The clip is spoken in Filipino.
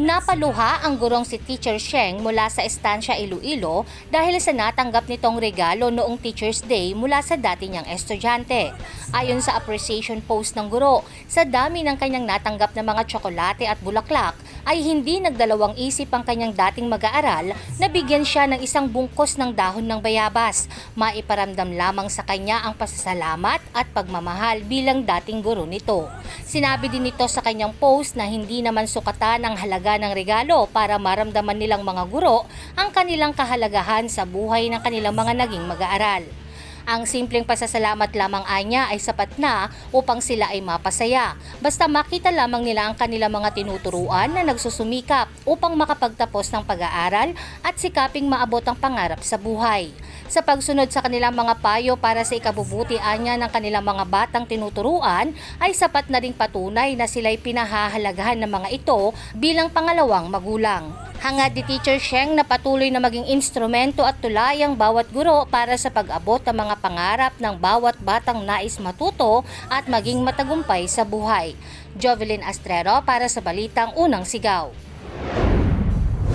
Napaluha ang gurong si Teacher Sheng mula sa Estancia Iloilo dahil sa natanggap nitong regalo noong Teacher's Day mula sa dati niyang estudyante. Ayon sa appreciation post ng guro, sa dami ng kanyang natanggap na mga tsokolate at bulaklak, ay hindi nagdalawang isip ang kanyang dating mag-aaral na bigyan siya ng isang bungkos ng dahon ng bayabas. Maiparamdam lamang sa kanya ang pasasalamat at pagmamahal bilang dating guro nito. Sinabi din nito sa kanyang post na hindi naman sukatan ang halaga ng regalo para maramdaman nilang mga guro ang kanilang kahalagahan sa buhay ng kanilang mga naging mag-aaral. Ang simpleng pasasalamat lamang anya ay sapat na upang sila ay mapasaya. Basta makita lamang nila ang kanilang mga tinuturuan na nagsusumikap upang makapagtapos ng pag-aaral at sikaping maabot ang pangarap sa buhay. Sa pagsunod sa kanilang mga payo para sa ikabubuti anya ng kanilang mga batang tinuturuan ay sapat na ring patunay na sila'y pinahahalagahan ng mga ito bilang pangalawang magulang. Hangad ni Teacher Sheng na patuloy na maging instrumento at tulay ang bawat guro para sa pag-abot ng mga pangarap ng bawat batang nais matuto at maging matagumpay sa buhay. Jovelyn Astrero para sa Balitang Unang Sigaw.